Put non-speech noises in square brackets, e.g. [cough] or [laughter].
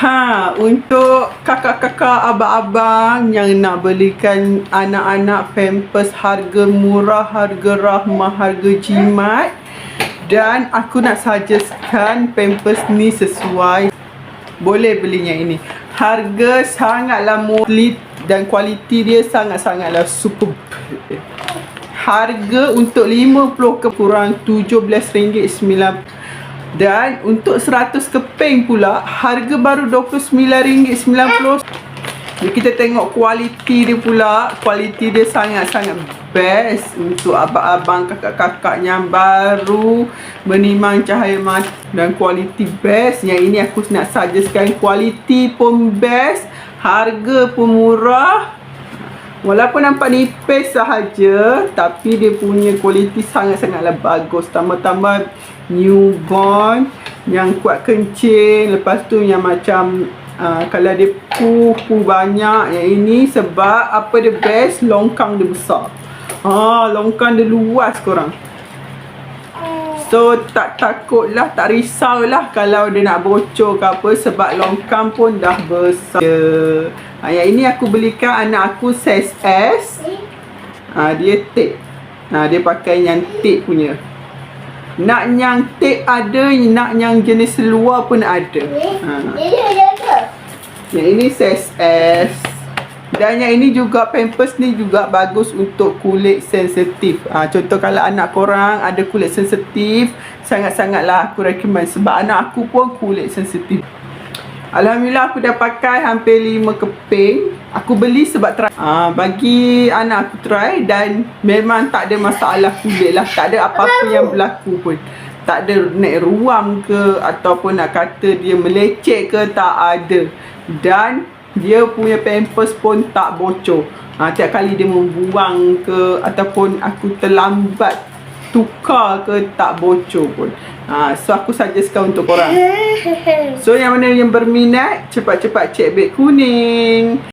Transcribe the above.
Ha, untuk kakak-kakak, abang-abang yang nak belikan anak-anak pampers harga murah, harga rahmah, harga jimat dan aku nak suggestkan pampers ni sesuai boleh belinya ini. Harga sangatlah murah dan kualiti dia sangat-sangatlah superb. Harga untuk 50 ke kurang RM17.9 dan untuk 100 keping pula Harga baru RM29.90 Jadi kita tengok kualiti dia pula. Kualiti dia sangat-sangat best Untuk abang-abang kakak-kakak yang baru Menimang cahaya mata Dan kualiti best. Yang ini aku nak suggestkan Kualiti pun best Harga pun murah. Walaupun nampak nipis sahaja Tapi dia punya kualiti sangat-sangatlah bagus. Tambah-tambah newborn Yang kuat kencing Lepas tu yang macam uh, Kalau dia pu pu banyak Yang ini sebab apa dia best Longkang dia besar Ah, Longkang dia luas korang So tak takut lah, tak risau lah kalau dia nak bocor ke apa sebab longkang pun dah besar. Ha, yang ini aku belikan anak aku size S. Ha, dia tape. Ha, dia pakai yang tape punya. Nak yang tape ada, nak yang jenis luar pun ada. Ha. Yang ini size S. Dan yang ini juga pampers ni juga bagus untuk kulit sensitif. Ha, contoh kalau anak korang ada kulit sensitif, sangat-sangatlah aku recommend sebab anak aku pun kulit sensitif. Alhamdulillah aku dah pakai hampir 5 keping. Aku beli sebab try. Ha, bagi anak aku try dan memang tak ada masalah kulit lah. Tak ada apa-apa yang berlaku pun. Tak ada naik ruam ke ataupun nak kata dia meleceh ke tak ada. Dan dia punya pampers pun tak bocor. Ha, tiap kali dia membuang ke ataupun aku terlambat tukar ke tak bocor pun. Ha, so aku suggestkan untuk korang. [laughs] So yang mana yang berminat cepat-cepat cek beg kuning.